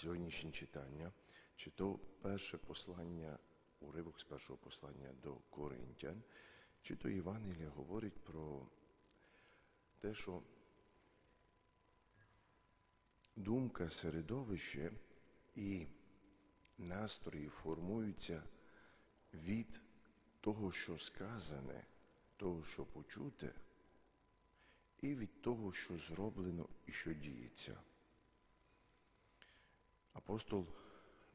сьогоднішнє читання, чи то перше послання, уривок з першого послання до Коринтян, чи то Євангелія говорить про те, що думка, середовище і настрої формуються від того, що сказане, того, що почуте, і від того, що зроблено і що діється. Апостол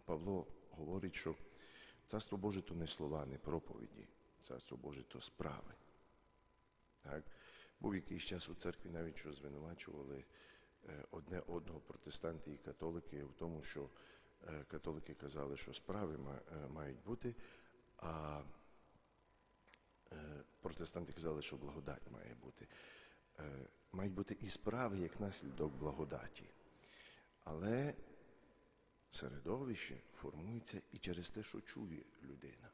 Павло говорить, що Царство Боже то не слова, не проповіді, Царство Боже то справи. Так? Був якийсь час у церкві навіть що звинувачували е, одне одного протестанти і католики в тому, що е, католики казали, що справи е, мають бути, а протестанти казали, що благодать має бути. Мають бути і справи як наслідок благодаті. Але середовище формується і через те, що чує людина.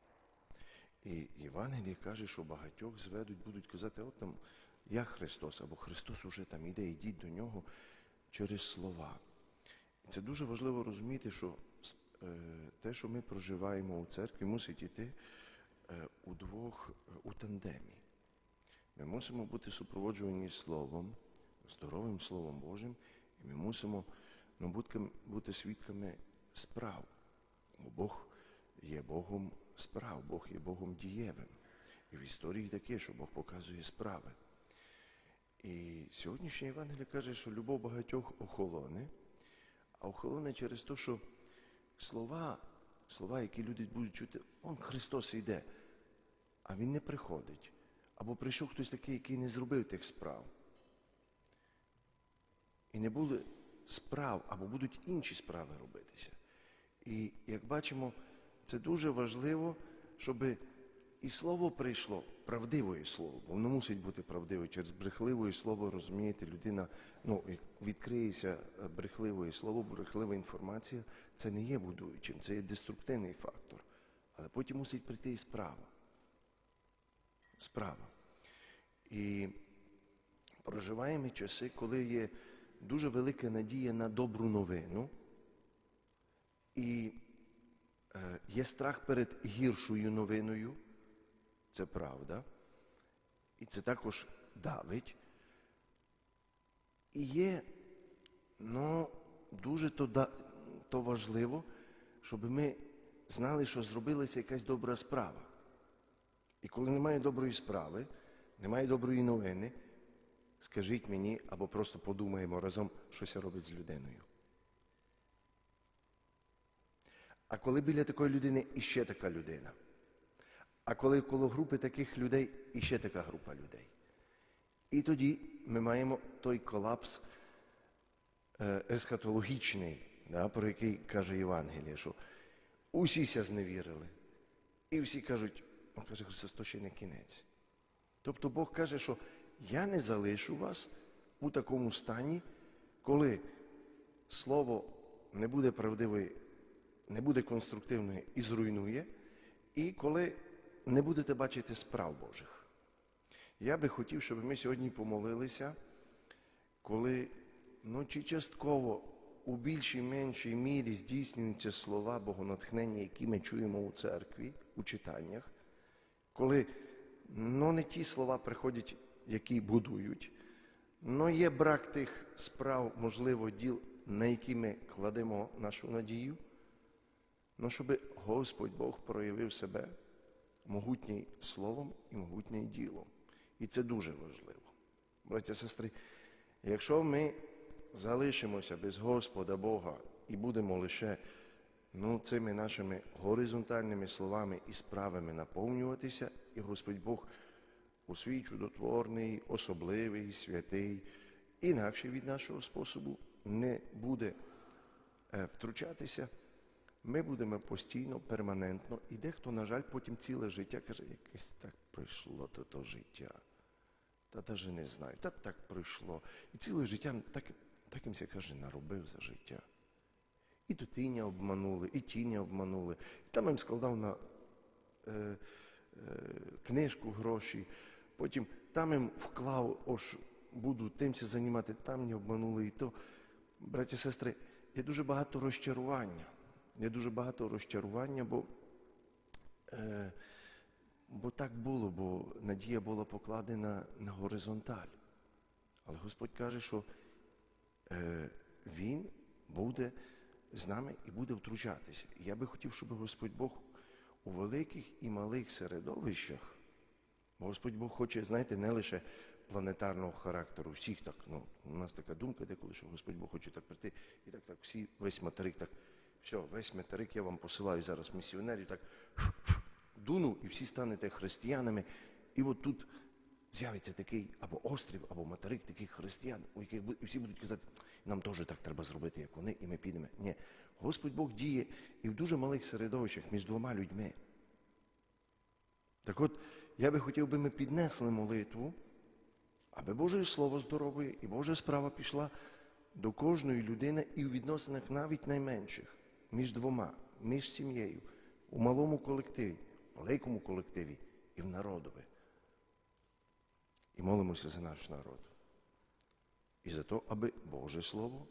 І Євангеліє каже, що багатьох зведуть, будуть казати, от там я Христос, або Христос уже там іде, йдіть до нього через слова. І це дуже важливо розуміти, що е, те, що ми проживаємо у церкві, мусить іти е, у двох е, у тандемі. Ми мусимо бути супроводжувані Словом, здоровим Словом Божим, і ми мусимо ну, бути свідками справ. Бо Бог є Богом справ, Бог є Богом дієвим. І в історії таке, що Бог показує справи. І сьогоднішнє Євангеліє каже, що любов багатьох охолоне, а охолоне через те, що слова, слова, які люди будуть чути, он Христос йде, а Він не приходить. Або прийшов хтось такий, який не зробив тих справ. І не були справ, або будуть інші справи робитися. І як бачимо, це дуже важливо, щоб і слово прийшло, правдиве слово, бо воно мусить бути правдиве. Через брехливе слово, розумієте, людина ну, відкриється е, брехливе слово, брехлива інформація, це не є будуючим, це є деструктивний фактор. Але потім мусить прийти і справа. Справа. І проживаємо часи, коли є дуже велика надія на добру новину, і е, є страх перед гіршою новиною, це правда, і це також давить. І є ну, дуже то, то важливо, щоб ми знали, що зробилася якась добра справа. І коли немає доброї справи, немає доброї новини, скажіть мені або просто подумаємо разом, що це робить з людиною. А коли біля такої людини іще така людина, а коли коло групи таких людей іще така група людей. І тоді ми маємо той колапс есхатологічний, да, про який каже Євангеліє, що усіся зневірили. І всі кажуть, он каже Христос, то ще не кінець. Тобто Бог каже, що я не залишу вас у такому стані, коли слово не буде правдиве, не буде конструктивне і зруйнує, і коли не будете бачити справ Божих. Я би хотів, щоб ми сьогодні помолилися, коли ну, чи частково у більшій меншій мірі здійснюються слова богонатхнення, які ми чуємо у церкві, у читаннях, коли ну, не ті слова приходять, які будують, но є брак тих справ, можливо, діл, на які ми кладемо нашу надію, ну, щоб Господь Бог проявив себе могутній словом і могутній ділом. І це дуже важливо. Браття, сестри, якщо ми залишимося без Господа Бога і будемо лише ну, цими нашими горизонтальними словами і справами наповнюватися, і Господь Бог у свій чудотворний, особливий, святий, інакше від нашого способу не буде е, втручатися, ми будемо постійно, перманентно, і дехто, на жаль, потім ціле життя каже, якесь так пройшло то, то життя. Та навіть не знаю, та так пройшло. І ціле життя так, такимся каже, наробив за життя. І тут обманули, і тіня обманули. І там їм складав на е, е, книжку гроші, потім там їм вклав, ось буду тимся займати, там не обманули і то. Браті і сестри, є дуже багато розчарування. Є дуже багато розчарування, бо, е, бо так було, бо надія була покладена на горизонталь. Але Господь каже, що е, Він буде з нами і буде втручатися. Я би хотів, щоб Господь Бог у великих і малих середовищах, бо Господь Бог хоче, знаєте, не лише планетарного характеру, всіх так. Ну, у нас така думка деколи, що Господь Бог хоче так прийти, і так, так, всі, весь материк, так, все, весь материк я вам посилаю зараз місіонерів, так дуну, і всі станете християнами. І от тут з'явиться такий або острів, або материк таких християн, у яких і всі будуть казати, нам теж так треба зробити, як вони, і ми підемо. Ні, Господь Бог діє і в дуже малих середовищах між двома людьми. Так от, я би хотів би ми піднесли молитву, аби Боже Слово здорове і Божа справа пішла до кожної людини і у відносинах навіть найменших, між двома, між сім'єю, у малому колективі, великому колективі і в народові. І молимося за наш народ. І за те, аби Боже Слово,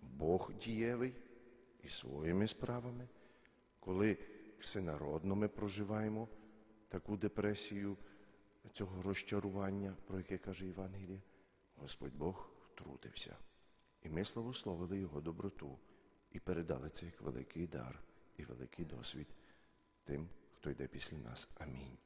Бог дієвий і своїми справами, коли всенародно ми проживаємо таку депресію цього розчарування, про яке каже Євангеліє, Господь Бог втрутився. І ми славословили Його доброту і передали це як великий дар і великий досвід тим, хто йде після нас. Амінь.